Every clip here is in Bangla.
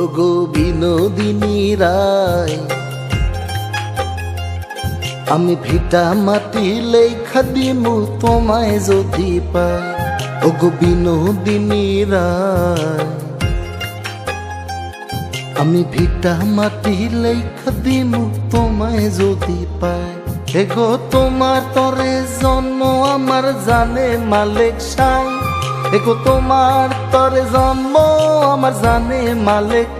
ওগো বিনোদিনী রায়। আমি ভিটা মাটি লেখা দিমু তোমায় যদি পাই। ওগো বিনোদিনী রায়। আমি ভিটা মাটি লেখা দিমু তোমায় যদি পাই। এগো তোমার তরে জন্ম আমার জানে মালিক সাই। এগো তোমার তরে জন্ম আমার জানে মালিক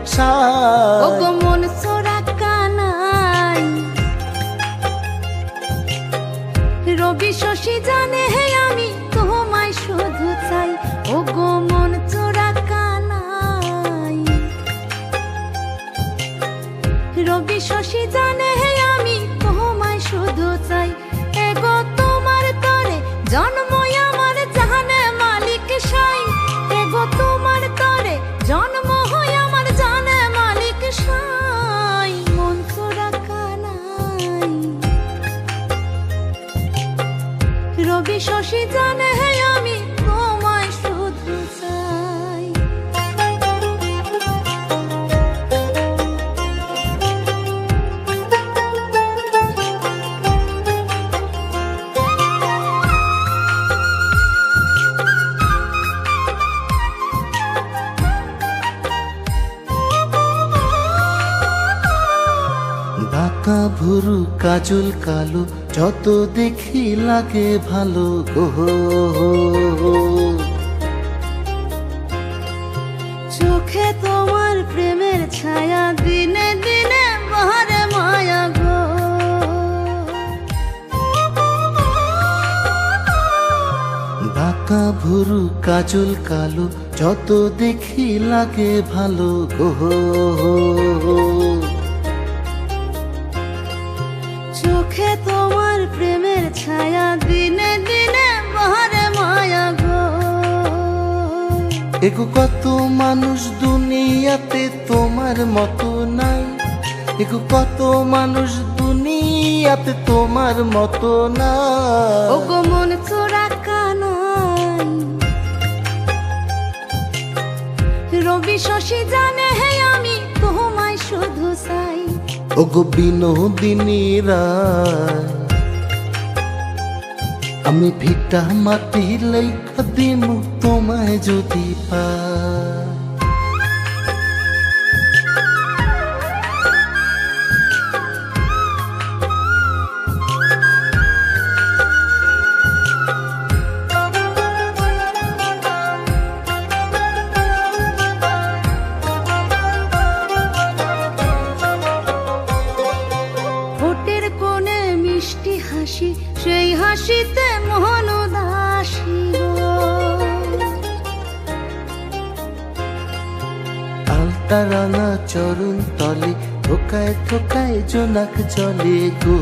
মন সোরা কানাই। রবি শশী জানে হে আমি তোমায় শুধু চাই। ওগো মন চোরা কানাই। রবি শশী জানে হে আমি তোমায় শুধু চাই। এগো তোমার তরে জন্মই রবি শশী জানে বাঁকা ভুরু কাজল কালো যত দেখি লাগে ভালো গো চোখে তোমার প্রেমের ছায়া দিনে দিনে বাহারে মায়া গো। বাঁকা ভুরু কাজল কালো যত দেখি লাগে ভালো গো চোখে তোমার প্রেমের ছায়া দিনে দিনে বাহারে মায়া গো। এগো কত মানুষ দুনিয়াতে তোমার মতো নাই। এগো কত মানুষ দুনিয়াতে তোমার মতো নাই। ওগো মন চোরা কানাই রবি শশী জানে ওগো বিনোদিনী রায় আমি ভিটা মাটি লেখা দিমু তোমায় যদি পাই সেই হাসিতে মোহন গো। চরণ তলে ঠোকায় ঠোকায় জোনাক জলে গো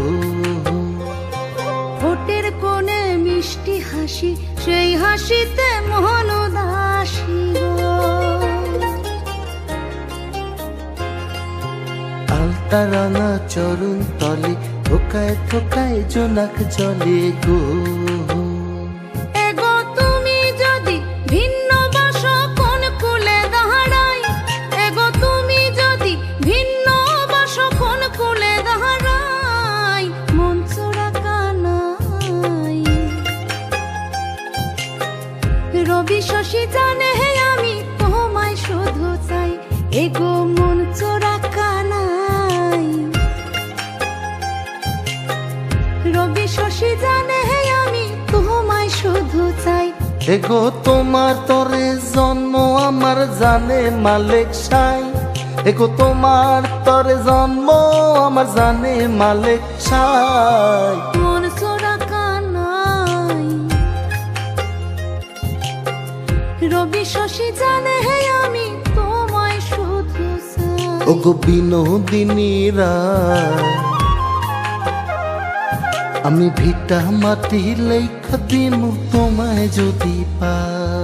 ঠোঁটের কোণে মিষ্টি হাসি সেই হাসিতে মোহন রাঙা চরণ তলে ঠোকায় ঠোকায় জোনাক জলে গো। এগো তোমার তরে জন্ম আমার জানে মালিক সাই। এগো তোমার তরে জন্ম আমার জানে মালিক সাই। মন কানাই রবি শশী জানে হে আমি তোমায় শুধু চাই। ওগো বিনোদিনী রায় আমি ভিটা মাটি লেখ দিমু তোমায় যদি পাই।